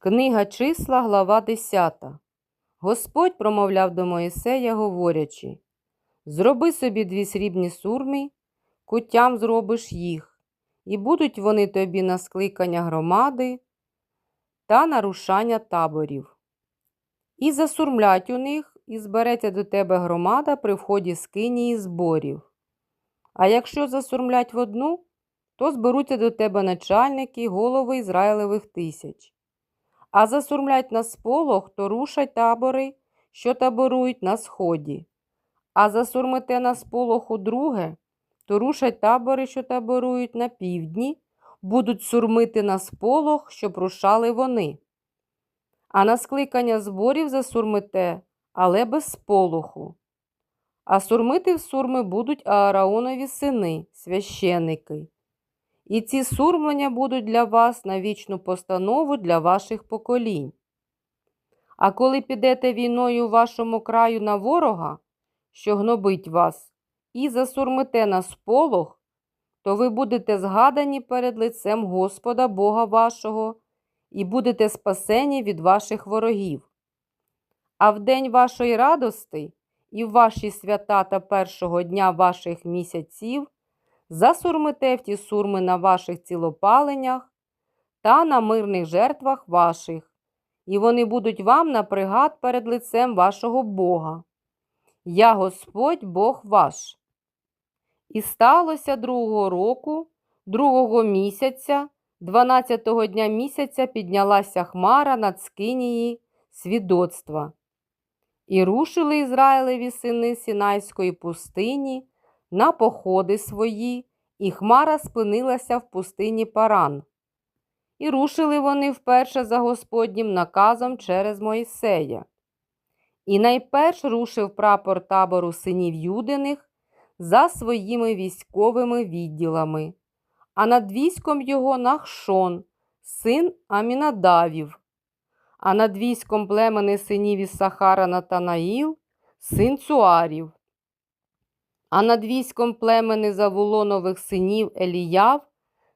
Книга числа, глава 10. Господь промовляв до Моїсея, говорячи: Зроби собі дві срібні сурми, куттям зробиш їх, і будуть вони тобі на скликання громади та нарушання таборів. І засурмлять у них, і збереться до тебе громада при вході скинії зборів. А якщо засурмлять в одну, то зберуться до тебе начальники, голови Ізраїлевих тисяч. А засурмлять на сполох, то рушать табори, що таборують на сході. А засурмите на сполоху друге, то рушать табори, що таборують на півдні, будуть сурмити на сполох, щоб рушали вони. А на скликання зборів засурмите, але без сполоху. А сурмити в сурми будуть Ааронові сини, священики. І ці сурмлення будуть для вас на вічну постанову для ваших поколінь. А коли підете війною вашому краю на ворога, що гнобить вас, і засурмите на сполох, то ви будете згадані перед лицем Господа Бога вашого і будете спасені від ваших ворогів. А в день вашої радости і в ваші свята та першого дня ваших місяців засурмите в ті сурми на ваших цілопаленнях та на мирних жертвах ваших, і вони будуть вам на пригад перед лицем вашого Бога. Я Господь Бог ваш. І сталося другого року, другого місяця, дванадцятого дня місяця піднялася хмара над скинії свідоцтва. І рушили Ізраїлеві сини Сінайської пустині на походи свої, і хмара спинилася в пустині Паран. І рушили вони вперше за Господнім наказом через Моїсея. І найперш рушив прапор табору синів Юдиних за своїми військовими відділами, а над військом його Нахшон, син Амінадавів, а над військом племени синів із Сахара Натанаїл, син Цуарів, а над військом племени Завулонових синів Еліяв,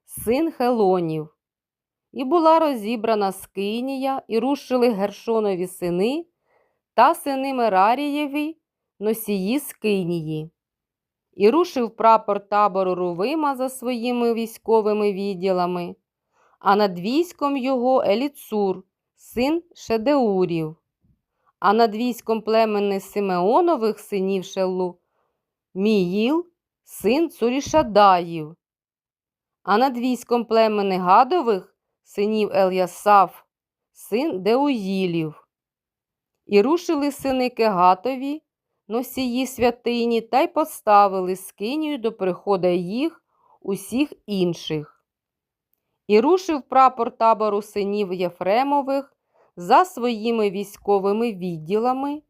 син Хелонів. І була розібрана Скинія, і рушили Гершонові сини та сини Мерарієві, носії Скинії. І рушив прапор табору Рувима за своїми військовими відділами, а над військом його Еліцур, син Шедеурів, а над військом племени Симеонових синів Шелу Міїл, син Цурішадаїв, а над військом племени Гадових синів Ел'ясав, син Деуїлів. І рушили сини Кегатові, носії святині, та й поставили скинію до прихода їх усіх інших. І рушив прапор табору синів Єфремових за своїми військовими відділами,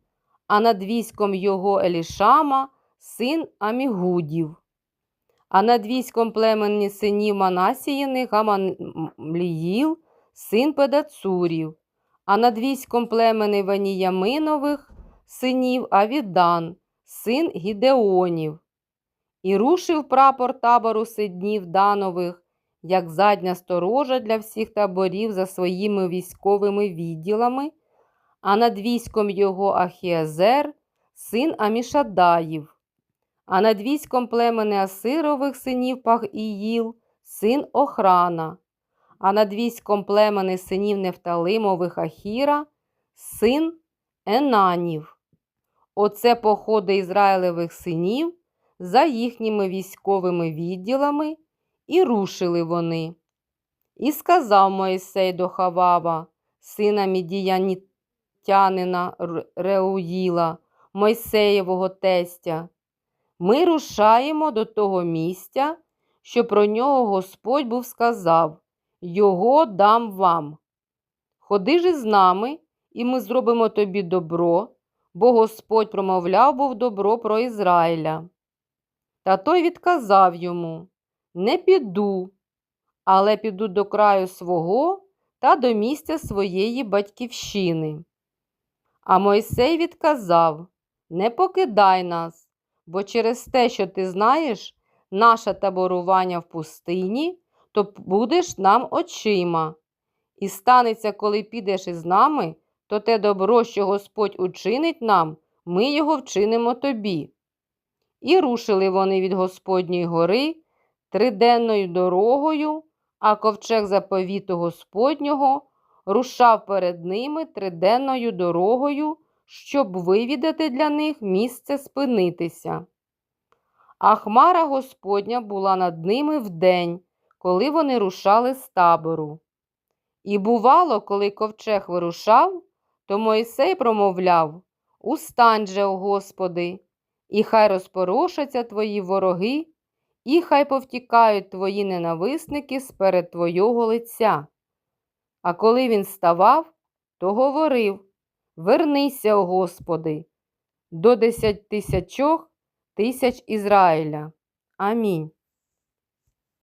а над військом його Елішама, син Амігудів, а над військом племені синів Манасіїних Гамаліїл, син Педацурів, а над військом племени Ваніяминових синів Авідан, син Гідеонів. І рушив прапор табору сиднів Данових, як задня сторожа для всіх таборів за своїми військовими відділами, а над військом його Ахіазер, син Амішадаїв, а над військом племени Асирових синів Пагіїл, син Охрана, а над військом племени синів Нефталимових Ахіра, син Енанів. Оце походи Ізраїлевих синів за їхніми військовими відділами, і рушили вони. І сказав Моїсей до Хавава, сина Мідіянітянина Реуїла, Мойсеєвого тестя. Ми рушаємо до того місця, що про нього Господь був сказав Його дам вам. Ходи ж із нами, і ми зробимо тобі добро, бо Господь промовляв був добро про Ізраїля. Та той відказав йому Не піду, але піду до краю свого та до місця своєї батьківщини. А Мойсей відказав Не покидай нас, бо через те, що ти знаєш, наше таборування в пустині, то будеш нам очима. І станеться, коли підеш із нами, то те добро, що Господь учинить нам, ми його вчинимо тобі. І рушили вони від Господньої гори триденною дорогою, а ковчег заповіту Господнього рушав перед ними триденною дорогою, щоб вивідати для них місце спинитися. А хмара Господня була над ними вдень, коли вони рушали з табору. І бувало, коли ковчег вирушав, то Мойсей промовляв Устань же, о Господи, і хай розпорошаться твої вороги, і хай повтікають твої ненависники сперед твого лиця. А коли він ставав, то говорив Вернися, Господи, до десять тисячох тисяч Ізраїля. Амінь.